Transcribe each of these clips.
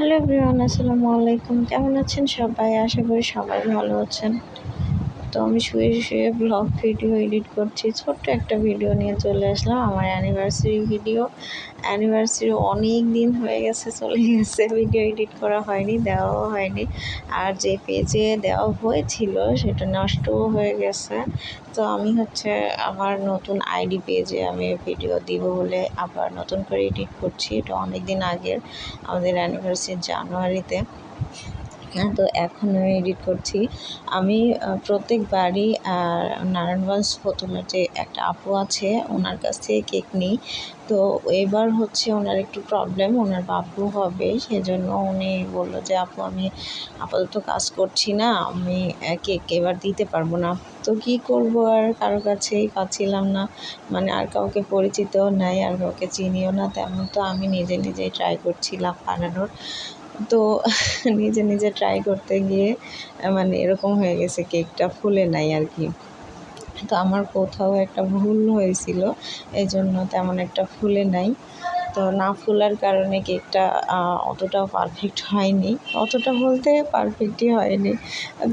Hello everyone আসসালামু আলাইকুম কেমন আছেন সবাই? আশা করি সবাই ভালো আছেন। তো আমি শুয়ে শুয়ে ব্লগ ভিডিও এডিট করছি। ছোট্ট একটা ভিডিও নিয়ে চলে আসলাম, আমার অ্যানিভার্সারি ভিডিও অ্যানিভার্সারি অনেক দিন হয়ে গেছে, চলে গেছে। ভিডিও এডিট করা হয়নি, দেওয়াও হয়নি। আর যে পেজে দেওয়া হয়েছিল, সেটা নষ্টও হয়ে গেছে। তো আমি হচ্ছে আমার নতুন আইডি পেজে আমি ভিডিও দিব বলে আবার নতুন করে এডিট করছি। এটা অনেক দিন আগের, আমাদের অ্যানিভার্সারি জানুয়ারিতে। তো এখন আমি এডিট করছি। আমি প্রত্যেকবারই নারায়ণগঞ্জ প্রথমে যে একটা আপু আছে, ওনার কাছ থেকে কেক নিই। তো এবার হচ্ছে ওনার একটু প্রবলেম ওনার বাবু হবে, সেজন্য উনি বলল যে, আপু, আমি আপাতত কাজ করছি না, আমি কেক এবার দিতে পারব না। তো কি করব আর কারও কাছেই পাচ্ছিলাম না। মানে আর কাউকে পরিচিতও নাই, আর কাউকে চিনিও না, তেমন তো আমি নিজে নিজেই ট্রাই করছিলাম বানানোর। তো নিজে নিজে ট্রাই করতে গিয়ে মানে এরকম হয়ে গেছে কেকটা ফুলে নাই আর কি। তো আমার কোথাও একটা ভুল হয়েছিল এই জন্য তেমন একটা ফুলে নাই। তো না ফুলার কারণে কেকটা অতটাও পারফেক্ট হয়নি। অতটা বলতে পারফেক্টই হয়নি।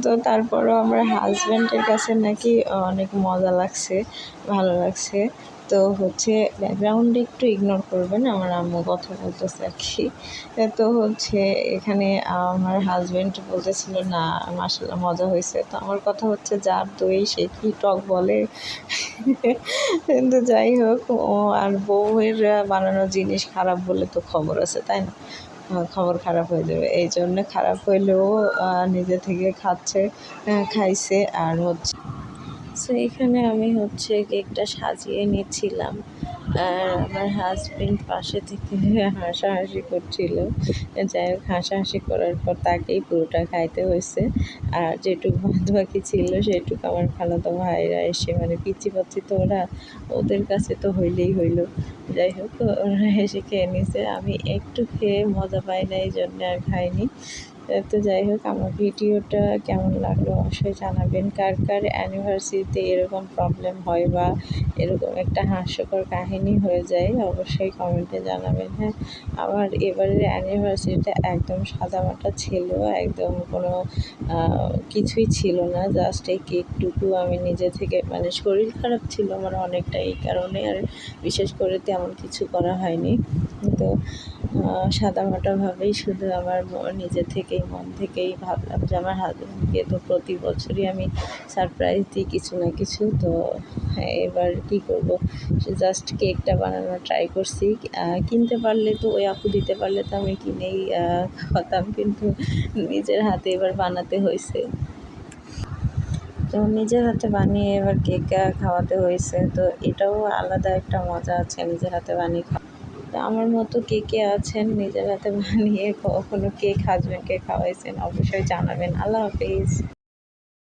তো তারপরও আমার হাজব্যান্ডের কাছে নাকি অনেক মজা লাগছে, ভালো লাগছে। তো হচ্ছে ব্যাকগ্রাউন্ডে একটু ইগনোর করবেন, আমার আম্মু কথা বলতেছে আর কি। তো হচ্ছে এখানে আমার হাজব্যান্ড বলতেছিল, না মাসাল্লাহ মজা হয়েছে। তো আমার কথা হচ্ছে, যার দই সে কি টক বলে? কিন্তু যাই হোক, ও আর বউয়ের বানানো জিনিস খারাপ বলে তো খবর আছে, তাই না? খবর খারাপ হয়ে যাবে। এই জন্য খারাপ হইলেও নিজে থেকে খাচ্ছে খাইছে আর হচ্ছে সো এখানে আমি হচ্ছে কেকটা সাজিয়ে নিচ্ছিলাম। আর আমার হাজবেন্ড পাশে থেকে হাসাহাসি করছিল। যাই হোক, হাসাহাসি করার পর তাকেই পুরোটা খাইতে হয়েছে। আর যেটুকু বাদ বাকি ছিল, সেটুকু আমার খালাতো ভাইরা এসে মানে পিচি পাচ্ছি তো ওরা, ওদের কাছে তো হইলেই হইল। যাই হোক, ওরা এসে খেয়ে নিছে আমি একটু খেয়ে মজা পাই না, এই জন্য আর খাইনি। তো যাই হোক, আমার ভিডিওটা কেমন লাগল অবশ্যই জানাবেন। কার কার অ্যানিভার্সারিতে এরকম প্রবলেম হয় বা এরকম একটা হাস্যকর কাহিনী হয়ে যায়, অবশ্যই কমেন্টে জানাবেন হ্যাঁ। আমার এবারের অ্যানিভার্সারিটা একদম সাদামাটা ছিল, একদম কোনো কিছুই ছিল না জাস্ট এই কেকটুকু আমি নিজে থেকে মানে শরীর খারাপ ছিল আমার অনেকটা এই কারণে, আর বিশেষ করে তেমন কিছু করা হয়নি। তো সাদামাটাভাবেই শুধু আমার নিজে থেকেই, মন থেকেই ভাবলাম যে আমার হাজব্যান্ডকে তো প্রতি বছরই আমি সারপ্রাইজ দিই কিছু না কিছু। তো হ্যাঁ এবার কী করব? জাস্ট কেকটা বানানো ট্রাই করছি। কিনতে পারলে তো, ওই আপু দিতে পারলে তো আমি কিনেই খাওয়াতাম। কিন্তু নিজের হাতে এবার বানাতে হয়েছে। তো, নিজের হাতে বানিয়ে এবার কেক খাওয়াতে হয়েছে। তো, এটাও আলাদা একটা মজা আছে নিজের হাতে বানিয়ে খাওয়া। তো আমার মতো কে কে আছেন? নিজের হাতে বানিয়ে কখনো কেক হাজব্যান্ডকে খাওয়াইছেন? অবশ্যই জানাবেন। আল্লাহ হাফিজ।